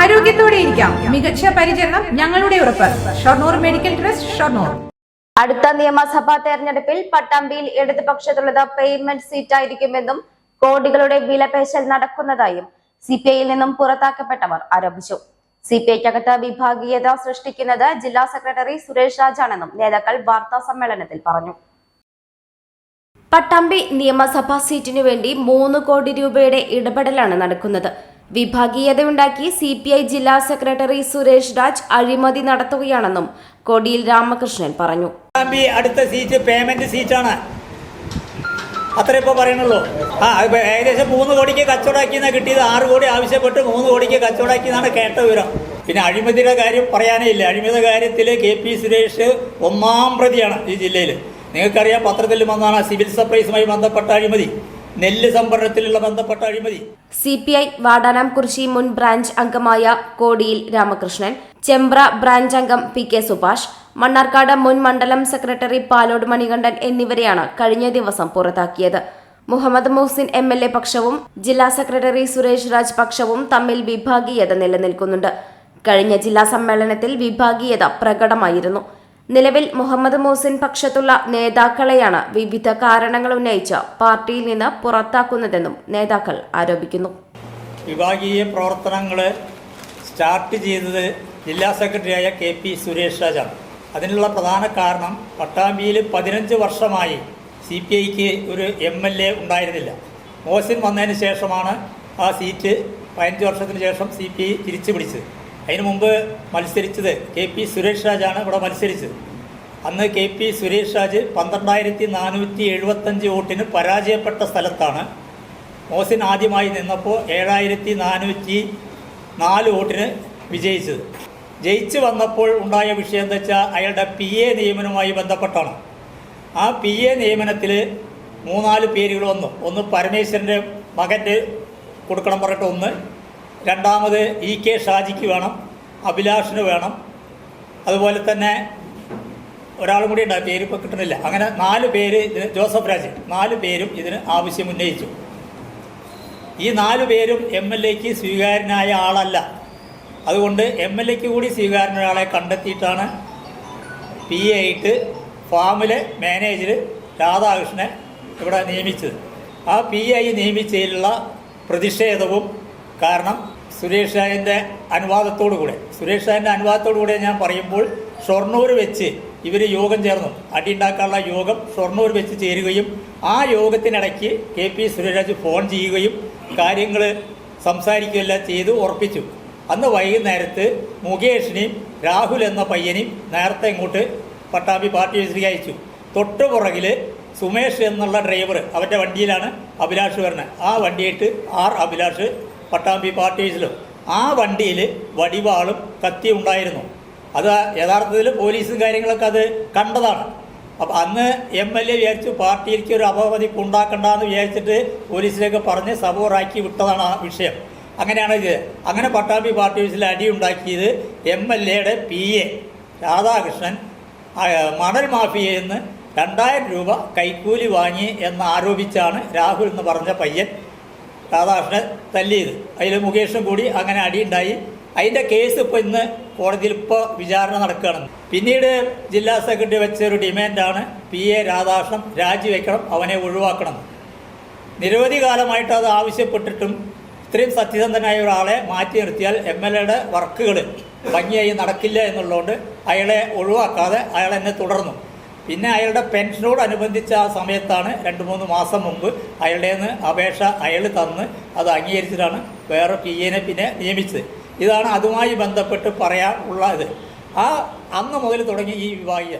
ആരോഗ്യത്തോടെ ഇരിക്കാം. മികച്ച പരിചരണം ഞങ്ങളുടെ ഉറപ്പ്. Shoranur medical trust Shoranur. അടുത്ത നിയമസഭാ തെരഞ്ഞെടുപ്പിൽ പട്ടാമ്പിയിൽ ഇടതുപക്ഷത്തുള്ളത് പേയ്മെന്റ് സീറ്റായിരിക്കുമെന്നും കോടികളുടെ വിലപേശൽ നടക്കുന്നതായും സി പി ഐയിൽ നിന്നും പുറത്താക്കപ്പെട്ടവർ ആരോപിച്ചു. സി പി ഐക്കകത്ത് വിഭാഗീയത സൃഷ്ടിക്കുന്നത് ജില്ലാ സെക്രട്ടറി സുരേഷ് രാജാണെന്നും നേതാക്കൾ വാർത്താ സമ്മേളനത്തിൽ പറഞ്ഞു. പട്ടാമ്പി നിയമസഭാ സീറ്റിനു വേണ്ടി മൂന്ന് കോടി രൂപയുടെ ഇടപെടലാണ് നടക്കുന്നത്. വിഭാഗീയതയുണ്ടാക്കി സി പി ഐ ജില്ലാ സെക്രട്ടറി സുരേഷ് രാജ് അഴിമതി നടത്തുകയാണെന്നും കൊടിയിൽ രാമകൃഷ്ണൻ പറഞ്ഞു. അടുത്ത സീറ്റ് പേയ്മെന്റ് സീറ്റാണ്. അത്ര ഇപ്പോൾ പറയണുള്ളൂ ആ ഏകദേശം മൂന്ന് കോടിക്ക് കച്ചവടാക്കിയെന്നാണ് കിട്ടിയത്. ആറ് കോടി ആവശ്യപ്പെട്ട് മൂന്ന് കോടിക്ക് കച്ചവടാക്കിയെന്നാണ് കേട്ട വിവരം. പിന്നെ അഴിമതിയുടെ കാര്യം പറയാനേ ഇല്ല. അഴിമതിയുടെ കാര്യത്തിൽ കെ പി സുരേഷ് ഒന്നാം പ്രതിയാണ് ഈ ജില്ലയിൽ നിങ്ങൾക്കറിയാം പത്രത്തിൽ വന്നാണ് സിവിൽ സപ്ലൈസുമായി ബന്ധപ്പെട്ട അഴിമതി. നെല്ല് സംഭരണത്തിലുള്ള ബന്ധപ്പെട്ട അഴിമതി. സി പി ഐ വാടാനാംകുറിശി മുൻ ബ്രാഞ്ച് അംഗമായ കോടിയിൽ രാമകൃഷ്ണൻ ചെമ്പ്ര ബ്രാഞ്ച് അംഗം പി കെ സുഭാഷ് മണ്ണാർക്കാട് മുൻ മണ്ഡലം സെക്രട്ടറി പാലോട് മണികണ്ഠൻ എന്നിവരെയാണ് കഴിഞ്ഞ ദിവസം പുറത്താക്കിയത്. Muhammad Muhsin M L A പക്ഷവും ജില്ലാ സെക്രട്ടറി സുരേഷ് രാജ് പക്ഷവും തമ്മിൽ വിഭാഗീയത നിലനിൽക്കുന്നുണ്ട്. കഴിഞ്ഞ ജില്ലാ സമ്മേളനത്തിൽ വിഭാഗീയത പ്രകടമായിരുന്നു. നിലവിൽ മുഹമ്മദ് മോസിൻ പക്ഷത്തുള്ള നേതാക്കളെയാണ് വിവിധ കാരണങ്ങൾ ഉന്നയിച്ച് പാർട്ടിയിൽ നിന്ന് പുറത്താക്കുന്നതെന്നും നേതാക്കൾ ആരോപിക്കുന്നു. വിഭാഗീയ പ്രവർത്തനങ്ങൾ സ്റ്റാർട്ട് ചെയ്തത് ജില്ലാ സെക്രട്ടറിയായ കെ പി സുരേഷ് രാജാണ്. അതിനുള്ള പ്രധാന കാരണം പട്ടാമ്പിയിൽ പതിനഞ്ച് വർഷമായി സി പി ഐക്ക് ഒരു എം എൽ എ ഉണ്ടായിരുന്നില്ല. മോസിൻ വന്നതിന് ശേഷമാണ് ആ സീറ്റ് പതിനഞ്ച് വർഷത്തിന് ശേഷം സി പി ഐ തിരിച്ചു പിടിച്ചത് അതിനു മുമ്പ് മത്സരിച്ചത് കെ പി സുരേഷ് രാജാണ് ഇവിടെ മത്സരിച്ചത്. അന്ന് കെ പി സുരേഷ് രാജ് പന്ത്രണ്ടായിരത്തി നാനൂറ്റി എഴുപത്തഞ്ച് വോട്ടിന് പരാജയപ്പെട്ട സ്ഥലത്താണ്. മോസിൻ ആദ്യമായി നിന്നപ്പോൾ ഏഴായിരത്തി നാനൂറ്റി നാല് വോട്ടിന് വിജയിച്ചത്. ജയിച്ചു വന്നപ്പോൾ ഉണ്ടായ വിഷയം എന്താ വെച്ചാൽ അയാളുടെ പി എ നിയമനവുമായി ബന്ധപ്പെട്ടാണ്. ആ പി എ നിയമനത്തിൽ മൂന്നാൽ പേരുകൾ വന്നു. ഒന്ന് പരമേശ്വരന്റെ മകന്റെ കൊടുക്കണം പറഞ്ഞിട്ട് ഒന്ന് രണ്ടാമത് ഇ കെ ഷാജിക്ക് വേണം അഭിലാഷിന് വേണം. അതുപോലെ തന്നെ ഒരാളും കൂടി ഉണ്ടായി പേര് ഇപ്പോൾ കിട്ടുന്നില്ല അങ്ങനെ നാല് പേര് ഇതിന് ജോസഫ് രാജ് നാല് പേരും ഇതിന് ആവശ്യം ഉന്നയിച്ചു. ഈ നാല് പേരും എം എൽ എക്ക് സ്വീകാര്യനായ ആളല്ല. അതുകൊണ്ട് എം എൽ എക്ക് കൂടി സ്വീകാര്യനായ ആളെ കണ്ടെത്തിയിട്ടാണ് പി എ ആയിട്ട് ഫാമിലെ മാനേജർ രാധാകൃഷ്ണനെ ഇവിടെ നിയമിച്ചത്. ആ പി ഐ നിയമിച്ചതിലുള്ള പ്രതിഷേധവും കാരണം സുരേഷ് ഷായന്റെ അനുവാദത്തോടു കൂടെ. സുരേഷ് ഷായന്റെ അനുവാദത്തോടു കൂടെ ഞാൻ പറയുമ്പോൾ ഷൊർണൂർ വെച്ച് ഇവർ യോഗം ചേർന്നു. അടിയുണ്ടാക്കാനുള്ള യോഗം ഷൊർണൂർ വെച്ച് ചേരുകയും ആ യോഗത്തിനിടയ്ക്ക് കെ പി സുരേഷ് ഫോൺ ചെയ്യുകയും കാര്യങ്ങൾ സംസാരിക്കുകയെല്ലാം ചെയ്ത് ഉറപ്പിച്ചു. അന്ന് വൈകുന്നേരത്ത് മുകേഷിനെയും രാഹുൽ എന്ന പയ്യനെയും നേരത്തെ ഇങ്ങോട്ട് പട്ടാമ്പി പാർട്ടി ഓഫീസിലേക്ക് അയച്ചു. തൊട്ടു പുറകിൽ സുമേഷ് എന്നുള്ള ഡ്രൈവർ അവന്റെ വണ്ടിയിലാണ് അഭിലാഷ് വരുന്നത്. ആ വണ്ടിയിട്ട് ആർ അഭിലാഷ് പട്ടാമ്പി പാർട്ടീസിലും ആ വണ്ടിയിൽ വടിവാളും കത്തിയും ഉണ്ടായിരുന്നു. അത് യഥാർത്ഥത്തിൽ പോലീസും കാര്യങ്ങളൊക്കെ അത് കണ്ടതാണ്. അപ്പം അന്ന് എം എൽ എ വിചാരിച്ചു പാർട്ടിയിലേക്ക് ഒരു അപമതിപ്പ് ഉണ്ടാക്കണ്ടെന്ന് വിചാരിച്ചിട്ട് പോലീസിലേക്ക് പറഞ്ഞ് സബോറാക്കി വിട്ടതാണ് ആ വിഷയം. അങ്ങനെയാണ് ഇത്. അങ്ങനെ പട്ടാമ്പി പാർട്ടി ഓഫീസിൽ അടി ഉണ്ടാക്കിയത് എം എൽ എയുടെ പി എ രാധാകൃഷ്ണൻ മണൽ മാഫിയയിൽ നിന്ന് രണ്ടായിരം രൂപ കൈക്കൂലി വാങ്ങി എന്ന് ആരോപിച്ചാണ് രാഹുൽ എന്ന് പറഞ്ഞ പയ്യൻ രാധാകൃഷ്ണനെ തല്ലിയത്. അതിൽ മുകേഷും കൂടി അങ്ങനെ അടിയുണ്ടായി. അതിന്റെ കേസ് ഇപ്പോൾ ഇന്ന് കോടതിയിൽ ഇപ്പോൾ വിചാരണ നടക്കുകയാണ്. പിന്നീട് ജില്ലാ സെക്രട്ടറി വെച്ച ഒരു ഡിമാൻഡാണ് പി എ രാധാകൃഷ്ണൻ രാജിവെക്കണം അവനെ ഒഴിവാക്കണം. നിരവധി കാലമായിട്ട് അത് ആവശ്യപ്പെട്ടിട്ടും ഇത്രയും സത്യസന്ധനായ ഒരാളെ മാറ്റി നിർത്തിയാൽ എം എൽ എയുടെ വർക്കുകൾ ഭംഗിയായി നടക്കില്ല എന്നുള്ളതുകൊണ്ട് അയാളെ ഒഴിവാക്കാതെ അയാൾ എന്നെ തുടർന്നു. പിന്നെ അയാളുടെ പെൻഷനോടനുബന്ധിച്ച ആ സമയത്താണ് രണ്ട് മൂന്ന് മാസം മുമ്പ് അയാളുടെ നിന്ന് അപേക്ഷ അയാൾ തന്ന് അത് അംഗീകരിച്ചിട്ടാണ് വേറെ പി എനെ പിന്നെ നിയമിച്ചത്. ഇതാണ് അതുമായി ബന്ധപ്പെട്ട് ഇത്. ആ അന്ന് മുതൽ തുടങ്ങി ഈ വിവാഹിയ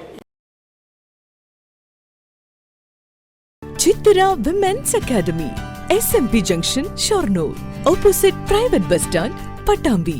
ചിത്തര women's academy S M P junction Shoranur opposite private bus stand Pattambi